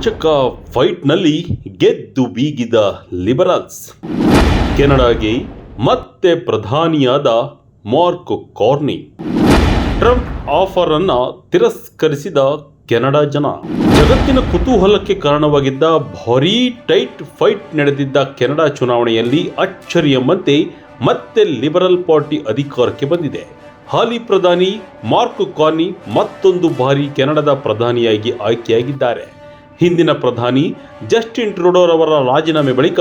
ರೋಚಕ ಫೈಟ್ನಲ್ಲಿ ಗೆದ್ದು ಬೀಗಿದ ಲಿಬರಲ್ಸ್. ಕೆನಡಾಗೆ ಮತ್ತೆ ಪ್ರಧಾನಿಯಾದ ಮಾರ್ಕ್ ಕಾರ್ನಿ. ಟ್ರಂಪ್ ಆಫರ್ ಅನ್ನ ತಿರಸ್ಕರಿಸಿದ ಕೆನಡಾ ಜನ. ಜಗತ್ತಿನ ಕುತೂಹಲಕ್ಕೆ ಕಾರಣವಾಗಿದ್ದ ಭಾರೀ ಟೈಟ್ ಫೈಟ್ ನಡೆದಿದ್ದ ಕೆನಡಾ ಚುನಾವಣೆಯಲ್ಲಿ ಅಚ್ಚರಿಯಂತೆ ಮತ್ತೆ ಲಿಬರಲ್ ಪಾರ್ಟಿ ಅಧಿಕಾರಕ್ಕೆ ಬಂದಿದೆ. ಹಾಲಿ ಪ್ರಧಾನಿ ಮಾರ್ಕ್ ಕಾರ್ನಿ ಮತ್ತೊಂದು ಬಾರಿ ಕೆನಡಾದ ಪ್ರಧಾನಿಯಾಗಿ ಆಯ್ಕೆಯಾಗಿದ್ದಾರೆ. ಹಿಂದಿನ ಪ್ರಧಾನಿ ಜಸ್ಟಿನ್ ಟ್ರೂಡೋರವರ ರಾಜೀನಾಮೆ ಬಳಿಕ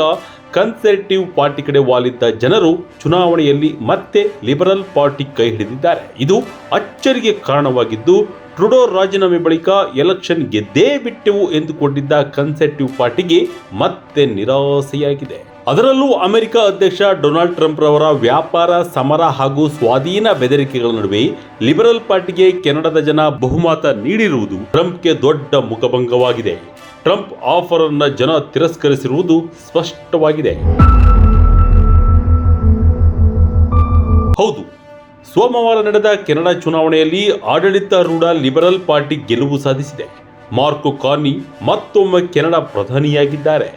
ಕನ್ಸರ್ವೇಟಿವ್ ಪಾರ್ಟಿ ಕಡೆ ವಾಲಿದ್ದ ಜನರು ಚುನಾವಣೆಯಲ್ಲಿ ಮತ್ತೆ ಲಿಬರಲ್ ಪಾರ್ಟಿ ಕೈ ಹಿಡಿದಿದ್ದಾರೆ. ಇದು ಅಚ್ಚರಿಗೆ ಕಾರಣವಾಗಿದ್ದು ಟ್ರುಡೋರ್ ರಾಜೀನಾಮೆ ಬಳಿಕ ಎಲೆಕ್ಷನ್ ಗೆದ್ದೇ ಬಿಟ್ಟೆವು ಎಂದುಕೊಂಡಿದ್ದ ಕನ್ಸರ್ವೇಟಿವ್ ಪಾರ್ಟಿಗೆ ಮತ್ತೆ ನಿರಾಸೆಯಾಗಿದೆ. ಅದರಲ್ಲೂ ಅಮೆರಿಕ ಅಧ್ಯಕ್ಷ ಡೊನಾಲ್ಡ್ ಟ್ರಂಪ್ ರವರ ವ್ಯಾಪಾರ, ಸಮರ ಹಾಗೂ ಸ್ವಾಧೀನ ಬೆದರಿಕೆಗಳ ನಡುವೆ ಲಿಬರಲ್ ಪಾರ್ಟಿಗೆ ಕೆನಡಾದ ಜನ ಬಹುಮತ ನೀಡಿರುವುದು ಟ್ರಂಪ್ಗೆ ದೊಡ್ಡ ಮುಖಭಂಗವಾಗಿದೆ. ಟ್ರಂಪ್ ಆಫರ್ ಅನ್ನು ಜನ ತಿರಸ್ಕರಿಸಿರುವುದು ಸ್ಪಷ್ಟವಾಗಿದೆ. ಹೌದು, ಸೋಮವಾರ ನಡೆದ ಕೆನಡಾ ಚುನಾವಣೆಯಲ್ಲಿ ಆಡಳಿತಾರೂಢ ಲಿಬರಲ್ ಪಾರ್ಟಿ ಗೆಲುವು ಸಾಧಿಸಿದೆ. ಮಾರ್ಕ್ ಕಾರ್ನಿ ಮತ್ತೊಮ್ಮೆ ಕೆನಡಾ ಪ್ರಧಾನಿಯಾಗಿದ್ದಾರೆ.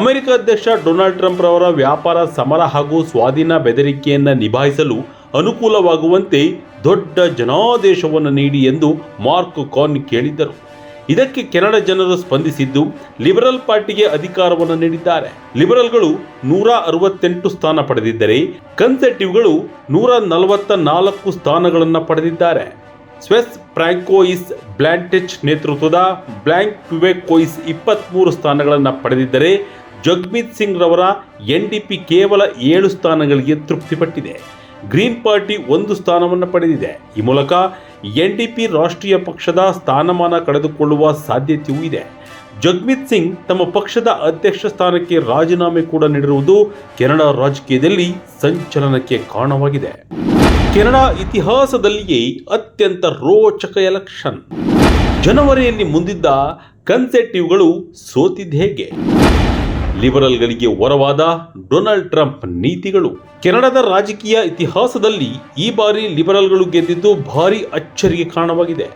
ಅಮೆರಿಕ ಅಧ್ಯಕ್ಷ ಡೊನಾಲ್ಡ್ ಟ್ರಂಪ್ ರವರ ವ್ಯಾಪಾರ ಸಮರ ಹಾಗೂ ಸ್ವಾಧೀನ ಬೆದರಿಕೆಯನ್ನು ನಿಭಾಯಿಸಲು ಅನುಕೂಲವಾಗುವಂತೆ ದೊಡ್ಡ ಜನಾದೇಶವನ್ನು ನೀಡಿ ಎಂದು ಮಾರ್ಕ್ ಕಾರ್ನಿ ಕೇಳಿದ್ದರು. ಇದಕ್ಕೆ ಕೆನಡಾ ಜನರು ಸ್ಪಂದಿಸಿದ್ದು ಲಿಬರಲ್ ಪಾರ್ಟಿಗೆ ಅಧಿಕಾರವನ್ನು ನೀಡಿದ್ದಾರೆ. ಲಿಬರಲ್ಗಳು ನೂರ ಅರವತ್ತೆಂಟು ಸ್ಥಾನ ಪಡೆದಿದ್ದರೆ ಕನ್ಸರ್ಟಿವ್ಗಳು ನೂರ ನಲವತ್ತ ನಾಲ್ಕು ಸ್ಥಾನಗಳನ್ನು ಪಡೆದಿದ್ದಾರೆ. ಸ್ವೆಸ್ ಪ್ರಾಂಕೋಯಿಸ್ ಬ್ಲಾಂಟೆಚ್ ನೇತೃತ್ವದ ಬ್ಲ್ಯಾಂಕ್ ಕ್ಯುವೆಕೋಯಿಸ್ ಇಪ್ಪತ್ತ್ಮೂರು ಸ್ಥಾನಗಳನ್ನು ಪಡೆದಿದ್ದರೆ, ಜಗ್ಮೀತ್ ಸಿಂಗ್ ರವರ ಎನ್ ಡಿ ಪಿ ಕೇವಲ ಏಳು ಸ್ಥಾನಗಳಿಗೆ ತೃಪ್ತಿಪಟ್ಟಿದೆ. ಗ್ರೀನ್ ಪಾರ್ಟಿ ಒಂದು ಸ್ಥಾನವನ್ನು ಪಡೆದಿದೆ. ಈ ಮೂಲಕ ಎನ್ ಡಿ ಪಿ ರಾಷ್ಟ್ರೀಯ ಪಕ್ಷದ ಸ್ಥಾನಮಾನ ಕಳೆದುಕೊಳ್ಳುವ ಸಾಧ್ಯತೆಯೂ ಇದೆ. ಜಗ್ಮಿತ್ ಸಿಂಗ್ ತಮ್ಮ ಪಕ್ಷದ ಅಧ್ಯಕ್ಷ ಸ್ಥಾನಕ್ಕೆ ರಾಜೀನಾಮೆ ಕೂಡ ನೀಡಿರುವುದು ಕೆನಡಾ ರಾಜಕೀಯದಲ್ಲಿ ಸಂಚಲನಕ್ಕೆ ಕಾರಣವಾಗಿದೆ. ಕೆನಡಾ ಇತಿಹಾಸದಲ್ಲಿಯೇ ಅತ್ಯಂತ ರೋಚಕ ಎಲೆಕ್ಷನ್. ಜನವರಿಯಲ್ಲಿ ಮುಂದಿದ್ದ ಕನ್ಸೆಟಿವ್ಗಳು ಸೋತಿದ್ದ ಹೇಗೆ? ಲಿಬರಲ್ಗಳಿಗೆ ಹೊರವಾದ ಡೊನಾಲ್ಡ್ ಟ್ರಂಪ್ ನೀತಿಗಳು. ಕೆನಡಾದ ರಾಜಕೀಯ ಇತಿಹಾಸದಲ್ಲಿ ಈ ಬಾರಿ ಲಿಬರಲ್ಗಳು ಗೆದ್ದಿದ್ದು ಭಾರಿ ಅಚ್ಚರಿಗೆ ಕಾರಣವಾಗಿದೆ.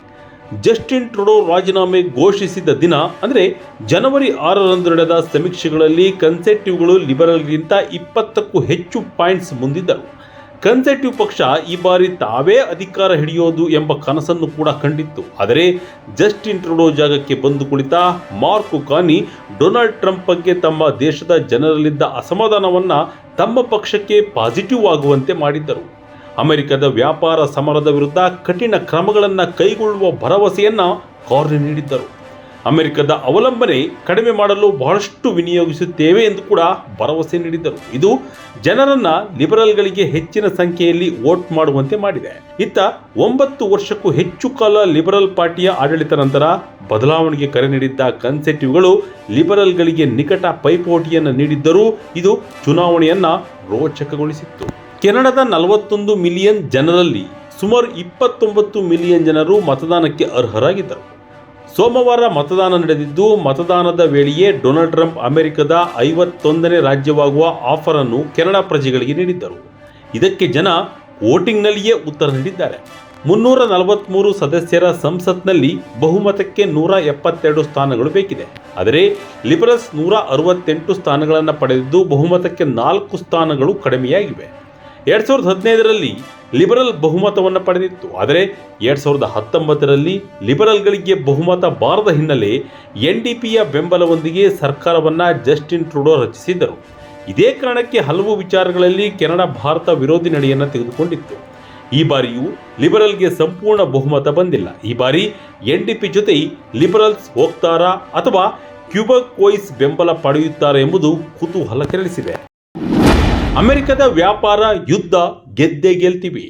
ಜಸ್ಟಿನ್ ಟ್ರುಡೋ ರಾಜೀನಾಮೆ ಘೋಷಿಸಿದ ದಿನ, ಅಂದರೆ ಜನವರಿ ಆರರಂದು ನಡೆದ ಸಮೀಕ್ಷೆಗಳಲ್ಲಿ ಕನ್ಸರ್ಟಿವ್ಗಳು ಲಿಬರಲ್ಗಿಂತ ಇಪ್ಪತ್ತಕ್ಕೂ ಹೆಚ್ಚು ಪಾಯಿಂಟ್ಸ್ ಮುಂದಿದ್ದರು. ಕನ್ಸರ್ವೇಟಿವ್ ಪಕ್ಷ ಈ ಬಾರಿ ತಾವೇ ಅಧಿಕಾರ ಹಿಡಿಯೋದು ಎಂಬ ಕನಸನ್ನು ಕೂಡ ಕಂಡಿತ್ತು. ಆದರೆ ಜಸ್ಟಿನ್ ಟ್ರುಡೋ ಜಾಗಕ್ಕೆ ಬಂದು ಕುಳಿತ ಮಾರ್ಕ್ ಕಾನಿ ಡೊನಾಲ್ಡ್ ಟ್ರಂಪ್ ಬಗ್ಗೆ ತಮ್ಮ ದೇಶದ ಜನರಲ್ಲಿದ್ದ ಅಸಮಾಧಾನವನ್ನು ತಮ್ಮ ಪಕ್ಷಕ್ಕೆ ಪಾಸಿಟಿವ್ ಆಗುವಂತೆ ಮಾಡಿದ್ದರು. ಅಮೆರಿಕದ ವ್ಯಾಪಾರ ಸಮರದ ವಿರುದ್ಧ ಕಠಿಣ ಕ್ರಮಗಳನ್ನು ಕೈಗೊಳ್ಳುವ ಭರವಸೆಯನ್ನು ಕಾರ್ನಿ ನೀಡಿದ್ದರು. ಅಮೆರಿಕದ ಅವಲಂಬನೆ ಕಡಿಮೆ ಮಾಡಲು ಬಹಳಷ್ಟು ವಿನಿಯೋಗಿಸುತ್ತೇವೆ ಎಂದು ಕೂಡ ಭರವಸೆ ನೀಡಿದ್ದರು. ಇದು ಜನರನ್ನ ಲಿಬರಲ್ಗಳಿಗೆ ಹೆಚ್ಚಿನ ಸಂಖ್ಯೆಯಲ್ಲಿ ವೋಟ್ ಮಾಡುವಂತೆ ಮಾಡಿದೆ. ಇತ್ತ ಒಂಬತ್ತು ವರ್ಷಕ್ಕೂ ಹೆಚ್ಚು ಕಾಲ ಲಿಬರಲ್ ಪಾರ್ಟಿಯ ಆಡಳಿತ ನಂತರ ಬದಲಾವಣೆಗೆ ಕರೆ ನೀಡಿದ್ದ ಕನ್ಸೆಟಿವ್ಗಳು ಲಿಬರಲ್ಗಳಿಗೆ ನಿಕಟ ಪೈಪೋಟಿಯನ್ನು ನೀಡಿದ್ದರೂ ಇದು ಚುನಾವಣೆಯನ್ನ ರೋಚಕಗೊಳಿಸಿತ್ತು. ಕೆನಡಾದ ನಲವತ್ತೊಂದು ಮಿಲಿಯನ್ ಜನರಲ್ಲಿ ಸುಮಾರು ಇಪ್ಪತ್ತೊಂಬತ್ತು ಮಿಲಿಯನ್ ಜನರು ಮತದಾನಕ್ಕೆ ಅರ್ಹರಾಗಿದ್ದರು. ಸೋಮವಾರ ಮತದಾನ ನಡೆದಿದ್ದು, ಮತದಾನದ ವೇಳೆಯೇ ಡೊನಾಲ್ಡ್ ಟ್ರಂಪ್ ಅಮೆರಿಕದ ಐವತ್ತೊಂದನೇ ರಾಜ್ಯವಾಗುವ ಆಫರ್ ಅನ್ನು ಕೆನಡಾ ಪ್ರಜೆಗಳಿಗೆ ನೀಡಿದ್ದರು. ಇದಕ್ಕೆ ಜನ ವೋಟಿಂಗ್ನಲ್ಲಿಯೇ ಉತ್ತರ ನೀಡಿದ್ದಾರೆ. ಮುನ್ನೂರ ನಲವತ್ತ್ಮೂರು ಸದಸ್ಯರ ಸಂಸತ್ನಲ್ಲಿ ಬಹುಮತಕ್ಕೆ ನೂರ ಎಪ್ಪತ್ತೆರಡು ಸ್ಥಾನಗಳು ಬೇಕಿದೆ. ಆದರೆ, ಲಿಬರಲ್ಸ್ ನೂರ ಅರವತ್ತೆಂಟು ಸ್ಥಾನಗಳನ್ನು ಪಡೆದಿದ್ದು, ಬಹುಮತಕ್ಕೆ ನಾಲ್ಕು ಸ್ಥಾನಗಳು ಕಡಿಮೆಯಾಗಿವೆ. ಎರಡು ಸಾವಿರದ ಹದಿನೈದರಲ್ಲಿ ಲಿಬರಲ್ ಬಹುಮತವನ್ನು ಪಡೆದಿತ್ತು. ಆದರೆ ಎರಡು ಸಾವಿರದ ಹತ್ತೊಂಬತ್ತರಲ್ಲಿ ಲಿಬರಲ್ಗಳಿಗೆ ಬಹುಮತ ಬಾರದ ಹಿನ್ನೆಲೆ ಎನ್ ಡಿ ಪಿಯ ಬೆಂಬಲವೊಂದಿಗೆ ಸರ್ಕಾರವನ್ನು ಜಸ್ಟಿನ್ ಟ್ರುಡೋ ರಚಿಸಿದ್ದರು. ಇದೇ ಕಾರಣಕ್ಕೆ ಹಲವು ವಿಚಾರಗಳಲ್ಲಿ ಕೆನಡಾ ಭಾರತ ವಿರೋಧಿ ನಡೆಯನ್ನು ತೆಗೆದುಕೊಂಡಿತ್ತು. ಈ ಬಾರಿಯೂ ಲಿಬರಲ್ಗೆ ಸಂಪೂರ್ಣ ಬಹುಮತ ಬಂದಿಲ್ಲ. ಈ ಬಾರಿ ಎನ್ ಡಿ ಪಿ ಜೊತೆ ಲಿಬರಲ್ಸ್ ಹೋಗ್ತಾರಾ ಅಥವಾ ಕ್ಯೂಬಕೋಯಿಸ್ ಬೆಂಬಲ ಪಡೆಯುತ್ತಾರೆ ಎಂಬುದು ಕುತೂಹಲ ಕೆರಳಿಸಿದೆ. ಅಮೆರಿಕದ ವ್ಯಾಪಾರ ಯುದ್ಧ ಗೆದ್ದೆ ಗೆಲ್ತೀವಿ.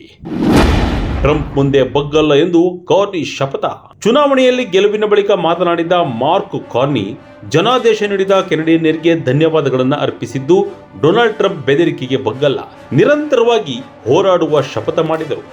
ಟ್ರಂಪ್ ಮುಂದೆ ಬಗ್ಗಲ್ಲ ಎಂದು ಕಾರ್ನಿ ಶಪಥ. ಚುನಾವಣೆಯಲ್ಲಿ ಗೆಲುವಿನ ಬಳಿಕ ಮಾತನಾಡಿದ ಮಾರ್ಕ್ ಕಾರ್ನಿ, ಜನಾದೇಶ ನೀಡಿದ ಕೆನಡಿಯನ್ನರಿಗೆ ಧನ್ಯವಾದಗಳನ್ನು ಅರ್ಪಿಸಿದ್ದು ಡೊನಾಲ್ಡ್ ಟ್ರಂಪ್ ಬೆದರಿಕೆಗೆ ಬಗ್ಗಲ್ಲ. ನಿರಂತರವಾಗಿ ಹೋರಾಡುವ ಶಪಥ ಮಾಡಿದರು.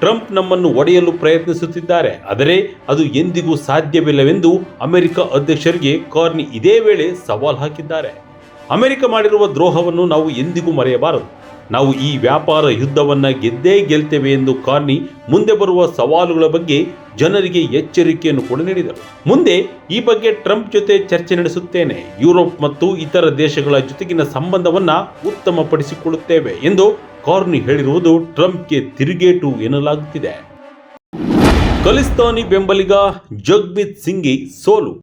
ಟ್ರಂಪ್ ನಮ್ಮನ್ನು ಒಡೆಯಲು ಪ್ರಯತ್ನಿಸುತ್ತಿದ್ದಾರೆ. ಆದರೆ ಅದು ಎಂದಿಗೂ ಸಾಧ್ಯವಿಲ್ಲವೆಂದು ಅಮೆರಿಕ ಅಧ್ಯಕ್ಷರಿಗೆ ಕಾರ್ನಿ ಇದೇ ವೇಳೆ ಸವಾಲು ಹಾಕಿದ್ದಾರೆ. ಅಮೆರಿಕ ಮಾಡಿರುವ ದ್ರೋಹವನ್ನು ನಾವು ಎಂದಿಗೂ ಮರೆಯಬಾರದು. ನಾವು ಈ ವ್ಯಾಪಾರ ಯುದ್ಧವನ್ನ ಗೆದ್ದೇ ಗೆಲ್ತೇವೆ ಎಂದು ಕಾರ್ನಿ ಮುಂದೆ ಬರುವ ಸವಾಲುಗಳ ಬಗ್ಗೆ ಜನರಿಗೆ ಎಚ್ಚರಿಕೆಯನ್ನು ಕೂಡ ನೀಡಿದರು. ಮುಂದೆ ಈ ಬಗ್ಗೆ ಟ್ರಂಪ್ ಜೊತೆ ಚರ್ಚೆ ನಡೆಸುತ್ತೇನೆ. ಯುರೋಪ್ ಮತ್ತು ಇತರ ದೇಶಗಳ ಜೊತೆಗಿನ ಸಂಬಂಧವನ್ನ ಉತ್ತಮಪಡಿಸಿಕೊಳ್ಳುತ್ತೇವೆ ಎಂದು ಕಾರ್ನಿ ಹೇಳಿರುವುದು ಟ್ರಂಪ್ಗೆ ತಿರುಗೇಟು ಎನ್ನಲಾಗುತ್ತಿದೆ. ಖಲಿಸ್ತಾನಿ ಬೆಂಬಲಿಗ ಜಗ್ಮಿತ್ ಸಿಂಗಿ ಸೋಲು.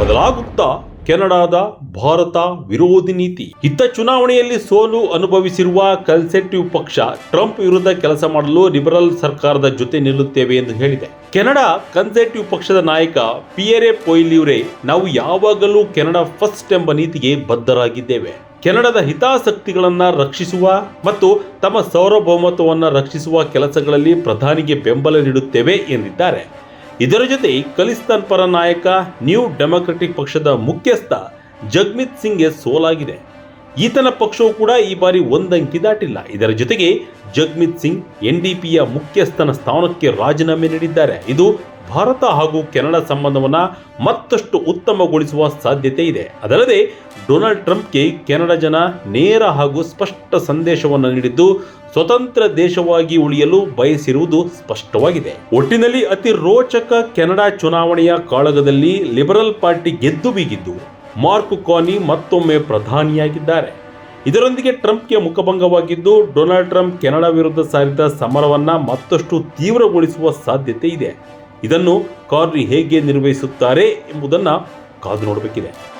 ಬದಲಾಗುತ್ತಾ ಕೆನಡಾದ ಭಾರತ ವಿರೋಧಿ ನೀತಿ. ಇತ್ತ ಚುನಾವಣೆಯಲ್ಲಿ ಸೋಲು ಅನುಭವಿಸಿರುವ ಕನ್ಸರ್ವೇಟಿವ್ ಪಕ್ಷ ಟ್ರಂಪ್ ವಿರುದ್ಧ ಕೆಲಸ ಮಾಡಲು ಲಿಬರಲ್ ಸರ್ಕಾರದ ಜೊತೆ ನಿಲ್ಲುತ್ತೇವೆ ಎಂದು ಹೇಳಿದೆ. ಕೆನಡಾ ಕನ್ಸರ್ವೇಟಿವ್ ಪಕ್ಷದ ನಾಯಕ ಪಿಯರೆ ಪೊಯ್ಲಿವ್ರೆ, ನಾವು ಯಾವಾಗಲೂ ಕೆನಡಾ ಫಸ್ಟ್ ಎಂಬ ನೀತಿಗೆ ಬದ್ಧರಾಗಿದ್ದೇವೆ. ಕೆನಡಾದ ಹಿತಾಸಕ್ತಿಗಳನ್ನ ರಕ್ಷಿಸುವ ಮತ್ತು ತಮ್ಮ ಸಾರ್ವಭೌಮತ್ವವನ್ನು ರಕ್ಷಿಸುವ ಕೆಲಸಗಳಲ್ಲಿ ಪ್ರಧಾನಿಗೆ ಬೆಂಬಲ ನೀಡುತ್ತೇವೆ ಎಂದಿದ್ದಾರೆ. ಇದರ ಜೊತೆ ಖಲಿಸ್ತಾನ್ ಪರ ನಾಯಕ ನ್ಯೂ ಡೆಮೊಕ್ರೆಟಿಕ್ ಪಕ್ಷದ ಮುಖ್ಯಸ್ಥ ಜಗ್ಮಿತ್ ಸಿಂಗ್ಗೆ ಸೋಲಾಗಿದೆ. ಈತನ ಪಕ್ಷವು ಕೂಡ ಈ ಬಾರಿ ಒಂದಂಕಿ ದಾಟಿಲ್ಲ. ಇದರ ಜೊತೆಗೆ ಜಗ್ಮಿತ್ ಸಿಂಗ್ ಎನ್ಡಿಪಿಯ ಮುಖ್ಯಸ್ಥನ ಸ್ಥಾನಕ್ಕೆ ರಾಜೀನಾಮೆ ನೀಡಿದ್ದಾರೆ. ಇದು ಭಾರತ ಹಾಗೂ ಕೆನಡಾ ಸಂಬಂಧವನ್ನು ಮತ್ತಷ್ಟು ಉತ್ತಮಗೊಳಿಸುವ ಸಾಧ್ಯತೆ ಇದೆ. ಅದಲ್ಲದೆ, ಡೊನಾಲ್ಡ್ ಟ್ರಂಪ್ಗೆ ಕೆನಡಾ ಜನ ನೇರ ಹಾಗೂ ಸ್ಪಷ್ಟ ಸಂದೇಶವನ್ನು ನೀಡಿದ್ದು, ಸ್ವತಂತ್ರ ದೇಶವಾಗಿ ಉಳಿಯಲು ಬಯಸಿರುವುದು ಸ್ಪಷ್ಟವಾಗಿದೆ. ಒಟ್ಟಿನಲ್ಲಿ ಅತಿ ರೋಚಕ ಕೆನಡಾ ಚುನಾವಣೆಯ ಕಾಳಗದಲ್ಲಿ ಲಿಬರಲ್ ಪಾರ್ಟಿ ಗೆದ್ದು ಬೀಗಿದ್ದು, ಮಾರ್ಕ್ ಕಾನಿ ಮತ್ತೊಮ್ಮೆ ಪ್ರಧಾನಿಯಾಗಿದ್ದಾರೆ. ಇದರೊಂದಿಗೆ ಟ್ರಂಪ್ಗೆ ಮುಖಭಂಗವಾಗಿದ್ದು, ಡೊನಾಲ್ಡ್ ಟ್ರಂಪ್ ಕೆನಡಾ ವಿರುದ್ಧ ಸಾರಿದ ಸಮರವನ್ನ ಮತ್ತಷ್ಟು ತೀವ್ರಗೊಳಿಸುವ ಸಾಧ್ಯತೆ ಇದೆ. ಇದನ್ನು ಕಾರ್ನಿ ಹೇಗೆ ನಿರ್ವಹಿಸುತ್ತಾರೆ ಎಂಬುದನ್ನು ಕಾದು ನೋಡಬೇಕಿದೆ.